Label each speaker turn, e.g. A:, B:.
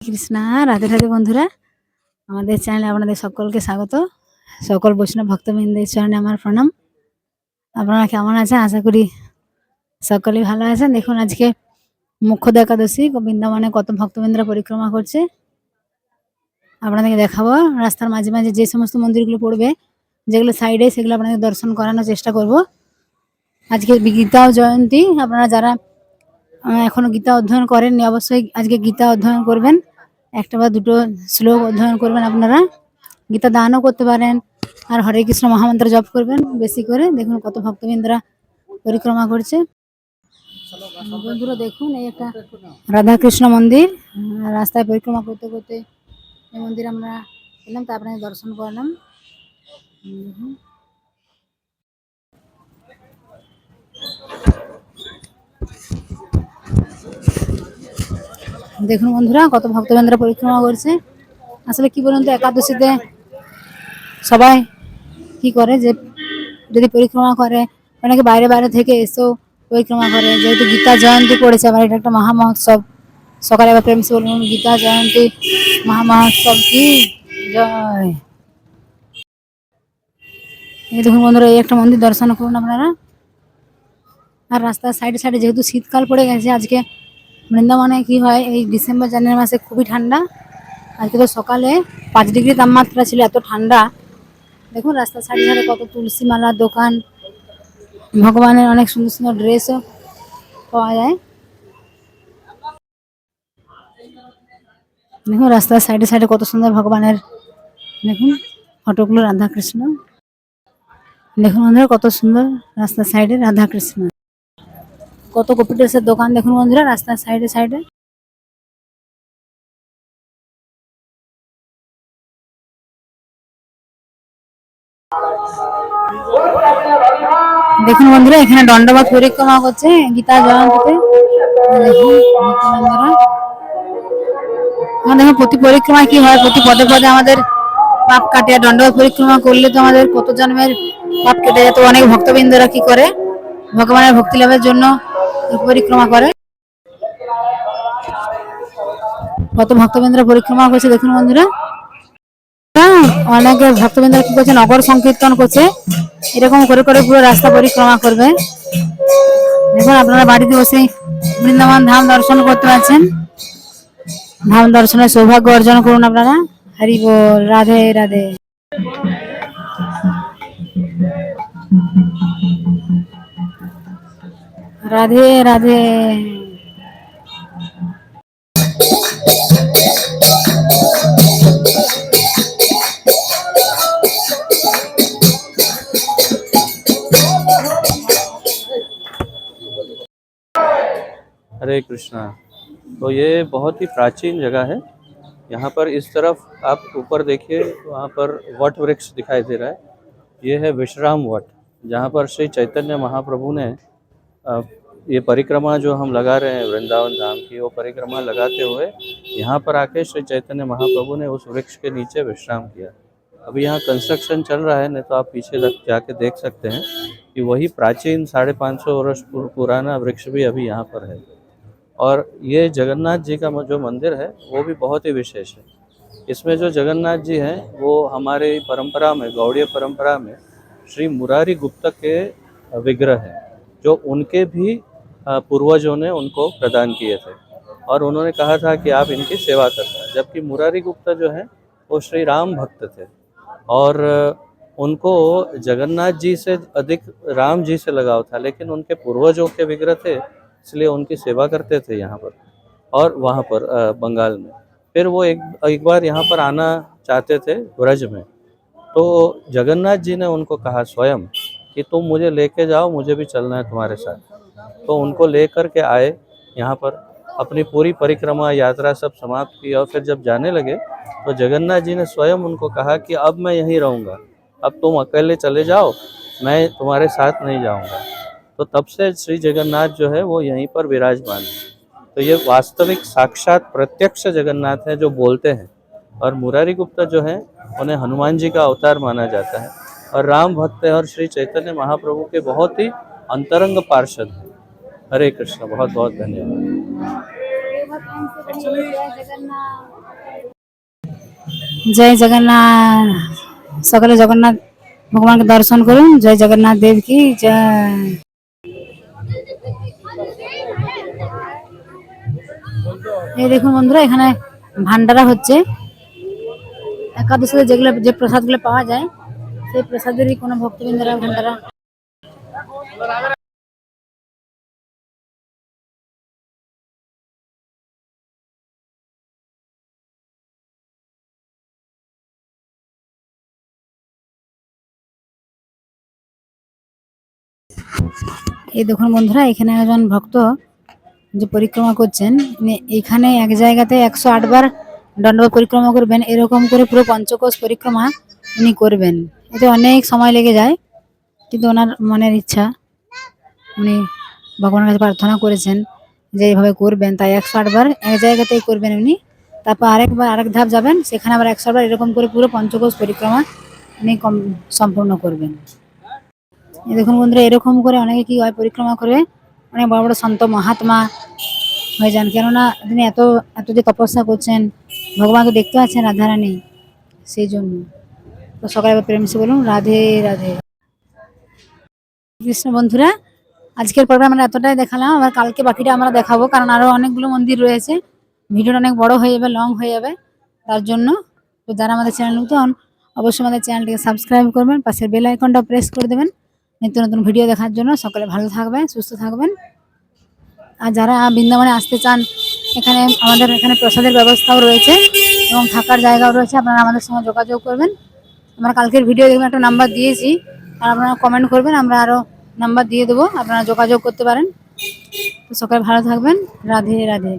A: কৃষ্ণা, রাধে রাধে বন্ধুরা। আমাদের চ্যানেলে আপনাদের সকলকে স্বাগত। সকল বৈষ্ণব ভক্তবৃন্দের চরণে আমার প্রণাম। আপনারা কেমন আছেন? আশা করি সকলেই ভালো আছেন। দেখুন, আজকে মুখ্য একাদশী, বৃন্দাবনে কত ভক্তবৃন্দরা পরিক্রমা করছে। আপনাদেরকে দেখাবো। রাস্তার মাঝে মাঝে যে সমস্ত মন্দিরগুলো পড়বে, যেগুলো সাইডে সেগুলো আপনাদের দর্শন করানোর চেষ্টা করব। আজকে গীতা জয়ন্তী। আপনারা যারা এখনও গীতা অধ্যয়ন করেননি, অবশ্যই আজকে গীতা অধ্যয়ন করবেন। একটা বা দুটো শ্লোক অধ্যয়ন করবেন আপনারা। গীতা দানও করতে পারেন, আর হরে কৃষ্ণ মহামন্ত্র জপ করবেন, বেশি করে। দেখুন কত ভক্তবৃন্দরা পরিক্রমা করছে। বন্ধুরা, দেখুন, এই একটা রাধাকৃষ্ণ মন্দির। রাস্তায় পরিক্রমা করতে করতে এই মন্দির আমরা এলাম তা আপনাদের দর্শন করলাম। দেখুন। বন্ধুরা, কত ভক্তবৃন্দরা পরিক্রমা করছে। আসলে কি বলুন তো, একাদশীতে সবাই কি করে যে যদি পরিক্রমা করে? অনেকে বাইরে বাইরে থেকে এসেও পরিক্রমা করে। যেহেতু গীতা জয়ন্তী পড়েছে, আবার এটা একটা মহা মহোৎসব সকালে আবার প্রেম সে বলুন গীতা জয়ন্তী মহা মহোৎসব কি জয়? এই দেখুন বন্ধুরা, এই একটা মন্দির দর্শন করুন আপনারা। আর রাস্তার সাইডে সাইডে যেহেতু শীতকাল পড়ে গেছে, আজকে বৃন্দাবনে কি হয়, এই ডিসেম্বর, জানুয়ারি মাসে খুবই ঠান্ডা। আজকে তো সকালে পাঁচ ডিগ্রি তাপমাত্রা ছিল, এত ঠান্ডা। দেখুন রাস্তার সাইডে ধারে কত তুলসী মালার দোকান, ভগবানের অনেক সুন্দর সুন্দর ড্রেসও পাওয়া যায়। দেখুন রাস্তার সাইডে সাইডে কত সুন্দর ভগবানের, দেখুন, ফটোগুলো রাধা কৃষ্ণ দেখুন বন্ধুরা, কত সুন্দর রাস্তার সাইডে রাধা কৃষ্ণ কত কপি ড্রেসের দোকান দেখুন বন্ধুরা, রাস্তার সাইডে সাইডে। দেখুন বন্ধুরা, এখানে দণ্ডবাদ পরিক্রমা করছে গীতা জয়ন্তীতে। দেখুন আমাদের প্রতি পরিক্রমায় কি হয়? প্রতি পদে পদে আমাদের পাপ কাটে দণ্ডবাদ পরিক্রমা করলে তো আমাদের কত জন্মের পাপ কেটে যেত অনেক ভক্তবৃন্দরা কি করে? ভগবানের ভক্তি লাভের জন্য পরিক্রমা করে। কত ভক্তবৃন্দরা পরিক্রমা করছে দেখুন বন্ধুরা। হ্যাঁ, অনেকে ভক্তবৃন্দরা কি করছে নগর সংকীর্তন করছে। এরকম করে করে পুরো রাস্তা পরিক্রমা করবে। দেখুন আপনারা বাড়িতে বসে বৃন্দাবন ধাম দর্শন করতে পারছেন। ধাম দর্শনের সৌভাগ্য অর্জন করুন আপনারা। হরি বল রাধে রাধে। राधे राधे।
B: हरे कृष्णा। तो ये बहुत ही प्राचीन जगह है। यहाँ पर इस तरफ़ आप ऊपर देखिए, वहाँ पर वट वृक्ष दिखाई दे रहा है। ये है विश्राम वट, जहाँ पर श्री चैतन्य महाप्रभु ने ये परिक्रमा जो हम लगा रहे हैं वृंदावन धाम की, वो परिक्रमा लगाते हुए यहाँ पर आके श्री चैतन्य महाप्रभु ने उस वृक्ष के नीचे विश्राम किया। अभी यहाँ कंस्ट्रक्शन चल रहा है, नहीं तो आप पीछे तक जाके देख सकते हैं कि वही प्राचीन साढ़े पाँच सौ वर्ष पुराना वृक्ष भी अभी यहाँ पर है। और ये जगन्नाथ जी का जो मंदिर है, वो भी बहुत ही विशेष है। इसमें जो जगन्नाथ जी हैं, वो हमारे परंपरा में, गौड़ीय परंपरा में श्री मुरारी गुप्त के विग्रह हैं, जो उनके भी पूर्वजों ने उनको प्रदान किए थे। और उन्होंने कहा था कि आप इनकी सेवा करना जबकि मुरारी गुप्ता जो हैं, वो श्री राम भक्त थे। और उनको जगन्नाथ जी से अधिक राम जी से लगाव था, लेकिन उनके पूर्वजों के विग्रह थे, इसलिए उनकी सेवा करते थे यहाँ पर और वहाँ पर बंगाल में। फिर वो एक एक बार यहाँ पर आना चाहते थे ब्रज में तो जगन्नाथ जी ने उनको कहा स्वयं कि तुम मुझे लेके जाओ, मुझे भी चलना है तुम्हारे साथ। तो उनको लेकर के आए यहाँ पर, अपनी पूरी परिक्रमा यात्रा सब समाप्त की और फिर जब जाने लगे तो जगन्नाथ जी ने स्वयं उनको कहा कि अब मैं यहीं रहूँगा। अब तुम अकेले चले जाओ, मैं तुम्हारे साथ नहीं जाऊँगा। तो तब से श्री जगन्नाथ जो है वो यहीं पर विराजमान है। तो ये वास्तविक साक्षात प्रत्यक्ष जगन्नाथ हैं जो बोलते हैं। और मुरारी गुप्ता जो है, उन्हें हनुमान जी का अवतार माना जाता है। और राम भक्त और श्री चैतन्य महाप्रभु के बहुत ही अंतरंग पार्षद हैं। हरे कृष्ण बहुत बहुत धन्यवाद
A: জয় জগন্নাথ সকালে জগন্নাথ ভগবানকে দর্শন করুন জয় জগন্নাথ দেব কি জয় এই দেখুন বন্ধুরা এখানে ভান্ডারা হচ্ছে একাদশীতে যেগুলো যে প্রসাদগুলো পাওয়া যায় সেই প্রসাদেরই কোনো ভক্তবৃন্দরা ভান্ডারা এই দেখুন বন্ধুরা, এখানে একজন ভক্ত যে পরিক্রমা করছেন এখানে এক জায়গাতে একশো আটবার দণ্ডবোধ পরিক্রমা করবেন, এরকম করে পুরো পঞ্চকোষ পরিক্রমা উনি করবেন। এতে অনেক সময় লেগে যায়, কিন্তু ওনার মনের ইচ্ছা, উনি ভগবানের কাছে প্রার্থনা করেছেন যে এইভাবে করবেন, তাই একশো আটবার এক জায়গাতেই করবেন উনি। তারপর আরেকবার আরেক ধাপ যাবেন, সেখানে আবার একশো আটবার এরকম করে পুরো পঞ্চকোষ পরিক্রমা উনি কম- সম্পূর্ণ করবেন। দেখুন বন্ধুরা, এরকম করে অনেকে কি হয়, পরিক্রমা করে, অনেক বড় বড় সন্ত মহাত্মা হয়ে যান। কেননা তিনি এত এত যে তপস্যা করছেন, ভগবানকে দেখতে পাচ্ছেন রাধারানী সেই জন্য। তো সকালে প্রেম সে বলুন, রাধে রাধে। কৃষ্ণ বন্ধুরা, আজকের পর্বে আমরা এতটাই দেখালাম, আবার কালকে বাকিটা আমরা দেখাবো, কারণ আরও অনেকগুলো মন্দির রয়েছে। ভিডিওটা অনেক বড় হয়ে যাবে লং হয়ে যাবে, তার জন্য। তো যারা আমাদের চ্যানেল নতুন, অবশ্যই আমাদের চ্যানেলটিকে সাবস্ক্রাইব করবেন পাশের বেল আইকনটা প্রেস করে দেবেন। নিত্য নতুন ভিডিও দেখার জন্য। সকলে ভালো থাকবেন, সুস্থ থাকবেন। আর যারা বৃন্দাবনে আসতে চান, এখানে আমাদের এখানে প্রসাদের ব্যবস্থাও রয়েছে এবং থাকার জায়গাও রয়েছে। আপনারা আমাদের সঙ্গে যোগাযোগ করবেন। আমরা কালকের ভিডিও দেখবেন, একটা নাম্বার দিয়েছি। আর আপনারা কমেন্ট করবেন, আমরা আরও নাম্বার দিয়ে দেবো। আপনারা যোগাযোগ করতে পারেন। সকালে ভালো থাকবেন। রাধে রাধে।